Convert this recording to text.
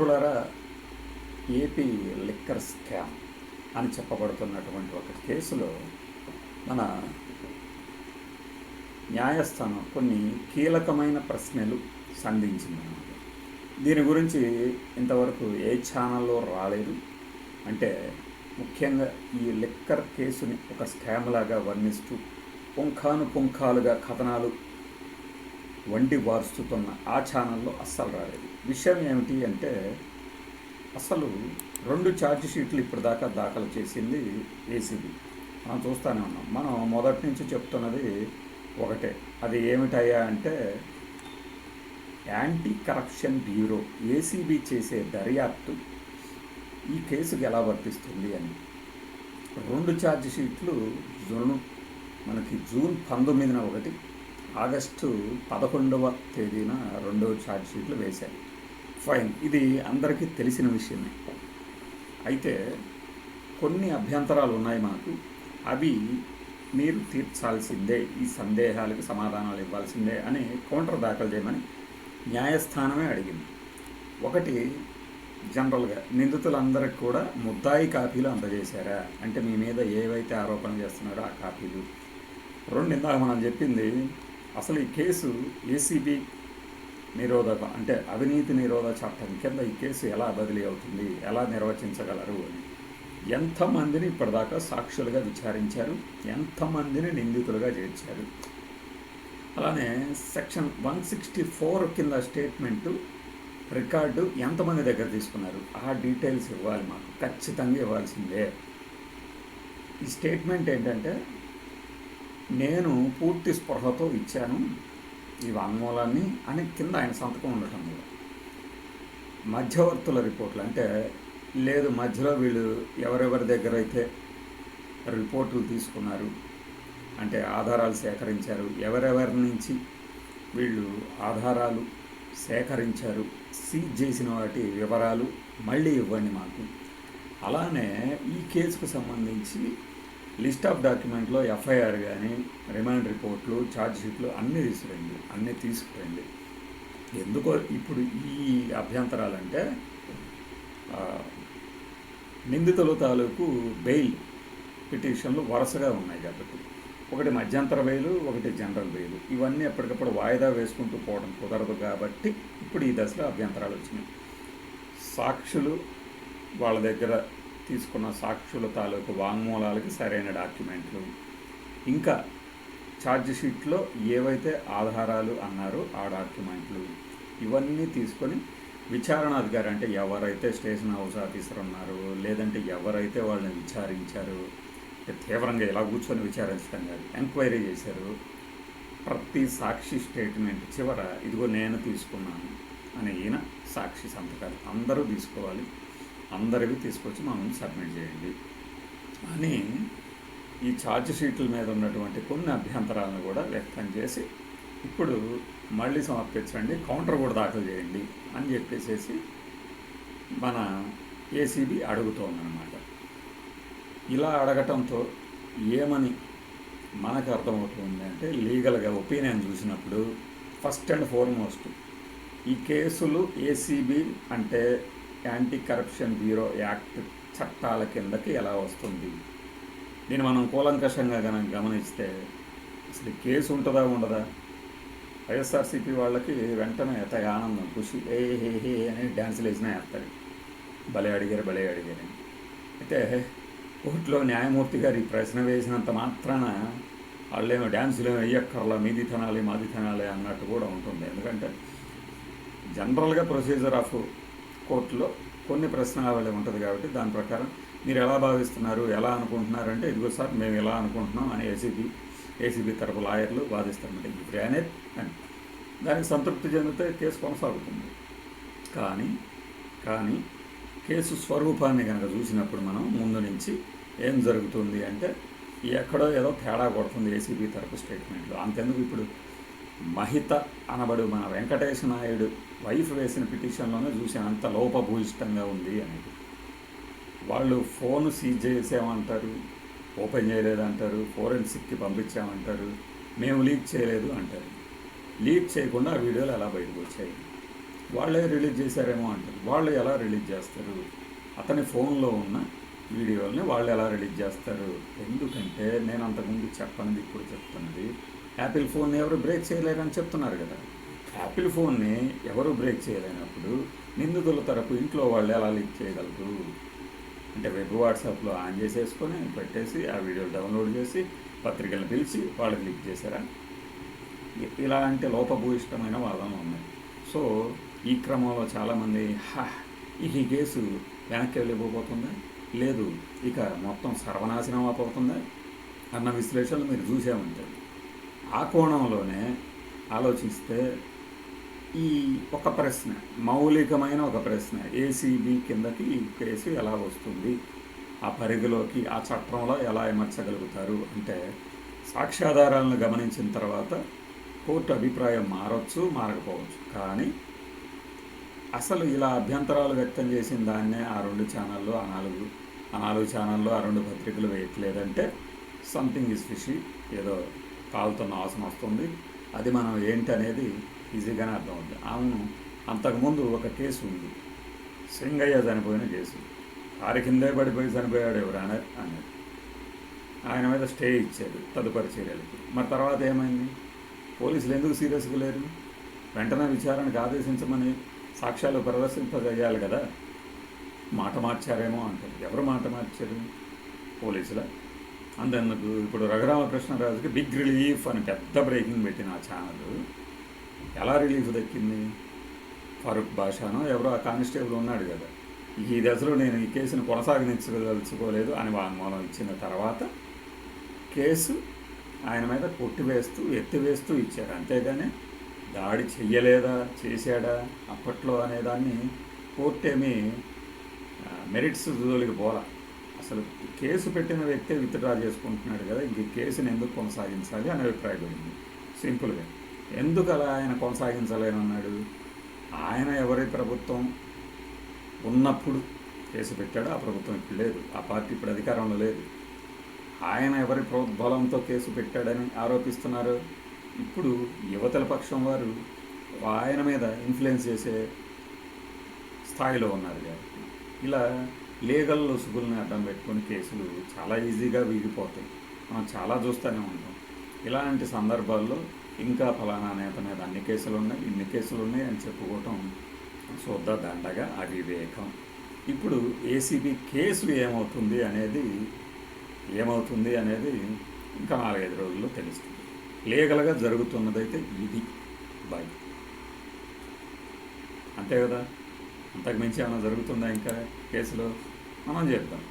మిత్రులారా AP liquor scam అని చెప్పబడుతున్నటువంటి ఒక కేసులో మన న్యాయస్థానం కొన్ని కీలకమైన ప్రశ్నలు సంధించింది దీని గురించి ఇంతవరకు ఏ ఛానల్లో రాలేదు. అంటే ముఖ్యంగా ఈ లిక్కర్ కేసుని ఒక స్కామ్ లాగా వర్ణిస్తూ పుంఖాను పుంఖాలుగా కథనాలు వండి వారుస్తున్న ఆ ఛానల్లో అస్సలు రాలేదు. విషయం ఏమిటి అంటే అసలు రెండు ఛార్జ్ షీట్లు ఇప్పటిదాకా దాఖలు చేసింది ఏసీబీ మనం చూస్తూనే ఉన్నాం. మనం మొదటి నుంచి చెప్తున్నది ఒకటే. అది ఏమిటయ్యా అంటే యాంటీ కరప్షన్ బ్యూరో ఏసీబీ చేసే దర్యాప్తు ఈ కేసుకి ఎలా వర్తిస్తుంది అని. రెండు ఛార్జ్ షీట్లు జూన్ మనకి జూన్ పంతొమ్మిదిన ఒకటి ఆగస్టు పదకొండవ తేదీన రెండవ ఛార్జ్ షీట్లు వేశాయి ఫైన్ ఇది అందరికీ తెలిసిన విషయమే. అయితే కొన్ని అభ్యంతరాలు ఉన్నాయి మాకు. అవి మీరు తీర్చాల్సిందే ఈ సందేహాలకు సమాధానాలు ఇవ్వాల్సిందే అని కౌంటర్ దాఖలు చేయమని న్యాయస్థానమే అడిగింది. ఒకటి జనరల్గా నిందితులందరికి కూడా ముద్దాయి కాపీలు అందజేశారా? అంటే మీ మీద ఏవైతే ఆరోపణలు చేస్తున్నారో ఆ కాపీలు. రెండు ఇందాక మనం చెప్పింది అసలు ఈ కేసు ఏసీబీ నిరోధక అంటే అవినీతి నిరోధక చట్టం కింద ఈ కేసు ఎలా బదిలీ అవుతుంది ఎలా నిర్వచించగలరు అని. ఎంతమందిని ఇప్పటిదాకా సాక్షులుగా విచారించారు ఎంతమందిని నిందితులుగా చేర్చారు. అలానే సెక్షన్ వన్ సిక్స్టీ ఫోర్ కింద స్టేట్మెంటు రికార్డు ఎంతమంది దగ్గర తీసుకున్నారు? ఆ డీటెయిల్స్ ఇవ్వాలి మాకు ఖచ్చితంగా ఇవ్వాల్సిందే. ఈ స్టేట్మెంట్ ఏంటంటే నేను పూర్తి స్పృహతో ఇచ్చాను ఈ వాంగ్మూలాన్ని అని కింద ఆయన సంతకం ఉండటం కూడా మధ్యవర్తుల రిపోర్ట్లు అంటే లేదు మధ్యలో వీళ్ళు ఎవరెవరి దగ్గర అయితే రిపోర్టులు తీసుకున్నారు అంటే ఆధారాలు సేకరించారు ఎవరెవరి నుంచి వీళ్ళు ఆధారాలు సేకరించారు సీజ్ చేసిన వాటి వివరాలు మళ్ళీ ఇవ్వండి మాకు. అలానే ఈ కేసుకు సంబంధించి లిస్ట్ ఆఫ్ డాక్యుమెంట్లో ఎఫ్ఐఆర్ కానీ రిమాండ్ రిపోర్ట్లు ఛార్జ్ షీట్లు అన్నీ తీసుకురండి. అన్నీ తీసుకురండి. ఎందుకో ఇప్పుడు ఈ అభ్యంతరాలంటే నిందితుల తాలూకు బెయిల్ పిటిషన్లు వరుసగా ఉన్నాయి కాబట్టి. ఒకటి మధ్యంతర బెయిలు ఒకటి జనరల్ బెయిలు. ఇవన్నీ ఎప్పటికప్పుడు వాయిదా వేసుకుంటూ పోవడం కుదరదు కాబట్టి ఇప్పుడు ఈ దశలో అభ్యంతరాలు వచ్చినాయి. సాక్షులు వాళ్ళ దగ్గర తీసుకున్న సాక్షుల తాలూకు వాంగ్మూలాలకి సరైన డాక్యుమెంట్లు. ఇంకా ఛార్జ్ షీట్లో ఏవైతే ఆధారాలు అన్నారో ఆ డాక్యుమెంట్లు. ఇవన్నీ తీసుకొని విచారణ అధికారి అంటే ఎవరైతే స్టేషన్ హౌస్ ఆఫీసర్ ఉన్నారో లేదంటే ఎవరైతే వాళ్ళని విచారించారో తీవ్రంగా ఎలా కూర్చొని విచారించడం కాదు ఎంక్వైరీ చేశారు. ప్రతి సాక్షి స్టేట్మెంట్ చివర ఇదిగో నేను తీసుకున్నాను అని ఈయన సాక్షి సంతకాలు అందరూ తీసుకోవాలి. అందరివి తీసుకొచ్చి మనం సబ్మిట్ చేయండి. అని ఈ ఛార్జ్ షీట్ల మీద ఉన్నటువంటి కొన్ని అభ్యంతరాలను కూడా వ్యక్తం చేసి ఇప్పుడు మళ్ళీ సమర్పించండి కౌంటర్ కూడా దాఖలు చేయండి అని చెప్పేసేసి మన ఏసీబీ అడుగుతోందనమాట ఇలా అడగటంతో ఏమని మనకు అర్థమవుతుంది అంటే లీగల్గా ఒపీనియన్ చూసినప్పుడు ఫస్ట్ అండ్ ఫార్మోస్ట్ ఈ కేసులు ఏసీబీ అంటే యాంటీ కరప్షన్ బ్యూరో యాక్ట్ చట్టాల కిందకి ఎలా వస్తుంది? దీన్ని మనం కూలంకషంగా కనుక గమనిస్తే అసలు కేసు ఉంటుందా ఉండదా? వైఎస్ఆర్సీపీ వాళ్ళకి వెంటనే ఎత ఆనందం ఖుషి ఏ హే హే అని డ్యాన్సులు వేసినా వేస్తారు. భలే అడిగారు భలే అడిగారు అయితే కోర్టులో న్యాయమూర్తి గారు ఈ ప్రశ్న వేసినంత మాత్రాన వాళ్ళేమో డ్యాన్సులు ఏమో వెయ్యక్కర్లా మీది తినాలి మాది తినాలి అన్నట్టు కూడా ఉంటుంది. ఎందుకంటే జనరల్గా ప్రొసీజర్ ఆఫ్ కోర్టులో కొన్ని ప్రశ్నావళి ఉంటుంది కాబట్టి దాని ప్రకారం మీరు ఎలా భావిస్తున్నారు ఎలా అనుకుంటున్నారు అంటే ఇదిగో సార్ మేము ఎలా అనుకుంటున్నాం అని ఏసీబీ ఏసీబీ తరపు లాయర్లు వాదిస్తారన్నమాట. ఈ గ్రానేట్ అని దానికి సంతృప్తి చెందితే కేసు కొనసాగుతుంది. కానీ కానీ కేసు స్వరూపాన్ని కనుక చూసినప్పుడు మనం ముందు నుంచి ఏం జరుగుతుంది అంటే ఎక్కడో ఏదో తేడా కొడుతుంది ఏసీబీ తరపు స్టేట్మెంట్లో. అంతెందుకు ఇప్పుడు మహిత అనబడు మన వెంకటేశ నాయుడు వైఫ్ వేసిన పిటిషన్లోనే చూసాను అంత లోపభూయిష్టంగా ఉంది అనేది. వాళ్ళు ఫోన్ సీజ్ చేసామంటారు ఓపెన్ చేయలేదంటారు ఫోరెన్సిక్కి పంపించామంటారు మేము లీక్ చేయలేదు అంటారు. లీక్ చేయకుండా ఆ వీడియోలు ఎలా బయటకు వచ్చాయి? వాళ్ళే రిలీజ్ చేశారేమో అంటారు. వాళ్ళు ఎలా రిలీజ్ చేస్తారు? అతని ఫోన్లో ఉన్న వీడియోల్ని వాళ్ళు ఎలా రిలీజ్ చేస్తారు? ఎందుకంటే నేను అంతకుముందు చెప్పనిది ఇప్పుడు చెప్తున్నది యాపిల్ ఫోన్ని ఎవరు బ్రేక్ చేయలేరని చెప్తున్నారు కదా. యాపిల్ ఫోన్ని ఎవరు బ్రేక్ చేయలేనప్పుడు నిందితుల తరపు ఇంట్లో వాళ్ళు ఎలా లీక్ చేయగలరు? అంటే వెబ్ వాట్సాప్లో ఆన్ చేసేసుకొని పెట్టేసి ఆ వీడియోలు డౌన్లోడ్ చేసి పత్రికలను పిలిచి వాళ్ళకి లీక్ చేశారా? ఇ- ఇలాంటి లోపభూయిష్టమైన వాదనలు ఉన్నాయి సో ఈ క్రమంలో చాలామంది హా ఈ కేసు వెనక్కి వెళ్ళిపోతుందా లేదు ఇక మొత్తం సర్వనాశనం అయిపోతుందా? అన్న విశ్లేషణలు మీరు చూసే ఉంటారు ఆ కోణంలోనే ఆలోచిస్తే ఈ ఒక ప్రశ్న మౌలికమైన ఒక ప్రశ్న ఏసీబీ కిందకి కేసు ఎలా వస్తుంది? ఆ పరిధిలోకి ఆ చట్టంలో ఎలా అమర్చగలుగుతారు? అంటే సాక్ష్యాధారాలను గమనించిన తర్వాత కోర్టు అభిప్రాయం మారవచ్చు మారకపోవచ్చు. కానీ అసలు ఇలా అభ్యంతరాలు వ్యక్తం చేసిన దాన్నే ఆ రెండు ఛానళ్ళు ఆ నాలుగు ఆ నాలుగు ఛానళ్ళు ఆ రెండు పత్రికలు వేయట్లేదంటే సంథింగ్ ఇస్ ఫిషి ఏదో కాలుతున్న వాసన వస్తుంది. అది మనం ఏంటి అనేది ఈజీగానే అర్థమవుతుంది. అవును అంతకుముందు ఒక కేసు ఉంది. సింగయ్య చనిపోయిన కేసు. కారు కిందే పడిపోయి చనిపోయాడు ఎవరైనా అన్నారు ఆయన మీద స్టే ఇచ్చారు తదుపరి చర్యలకి. మరి తర్వాత ఏమైంది? పోలీసులు ఎందుకు సీరియస్గా లేరు? వెంటనే విచారణకు ఆదేశించమని సాక్ష్యాలు ప్రదర్శింపజేయాలి కదా. మాట మార్చారేమో అంటారు. ఎవరు మాట మార్చారు? పోలీసుల? అందుకు ఇప్పుడు రఘురామకృష్ణరాజుకి బిగ్ రిలీఫ్ అని పెద్ద బ్రేకింగ్ పెట్టిన ఆ ఛానల్ ఎలా రిలీఫ్ దక్కింది? ఫరూక్ బాషానో ఎవరో ఆ కానిస్టేబుల్ ఉన్నాడు కదా. ఈ దశలో నేను ఈ కేసును కొనసాగించదలుచుకోలేదు అని వాంగ్మూలం ఇచ్చిన తర్వాత కేసు ఆయన మీద కొట్టివేస్తూ ఎత్తివేస్తూ ఇచ్చారు అంతేగాని దాడి చెయ్యలేదా? చేశాడా? అప్పట్లో అనేదాన్ని కోర్టు ఏమీ మెరిట్స్ జోలికి పోలా. అసలు కేసు పెట్టిన వ్యక్తే విత్డ్రా చేసుకుంటున్నాడు కదా ఇంక ఈ కేసుని ఎందుకు కొనసాగించాలి అని అభిప్రాయపడింది సింపుల్గా ఎందుకు అలా ఆయన కొనసాగించలేనన్నాడు? ఆయన ఎవరి ప్రభుత్వం ఉన్నప్పుడు కేసు పెట్టాడు ఆ ప్రభుత్వం ఇప్పుడు లేదు. ఆ పార్టీ ఇప్పుడు అధికారంలో లేదు. ఆయన ఎవరి ప్రోద్బలంతో కేసు పెట్టాడని ఆరోపిస్తున్నారు. ఇప్పుడు యువతల పక్షం వారు ఆయన మీద ఇన్ఫ్లుయెన్స్ చేసే స్థాయిలో ఉన్నారు ఇలా లీగల్ లొసుగుల్ని అడ్డం పెట్టుకొని కేసులు చాలా ఈజీగా వీగిపోతాయి. మనం చాలా చూస్తూనే ఉంటాం. ఇలాంటి సందర్భాల్లో ఇంకా ఫలానా నేత మీద అన్ని కేసులు ఉన్నాయి ఇన్ని కేసులు ఉన్నాయి అని చెప్పుకోవటం శుద్ధ దండగా అవివేకం. ఇప్పుడు ఏసీబీ కేసులు ఏమవుతుంది అనేది ఏమవుతుంది అనేది ఇంకా నాలుగైదు రోజుల్లో తెలుస్తుంది. లీగల్గా జరుగుతున్నదైతే ఇది. బై. అంతే కదా? అంతకుమించి ఏమైనా జరుగుతుందా ఇంకా కేసులో? మనం చేద్దాం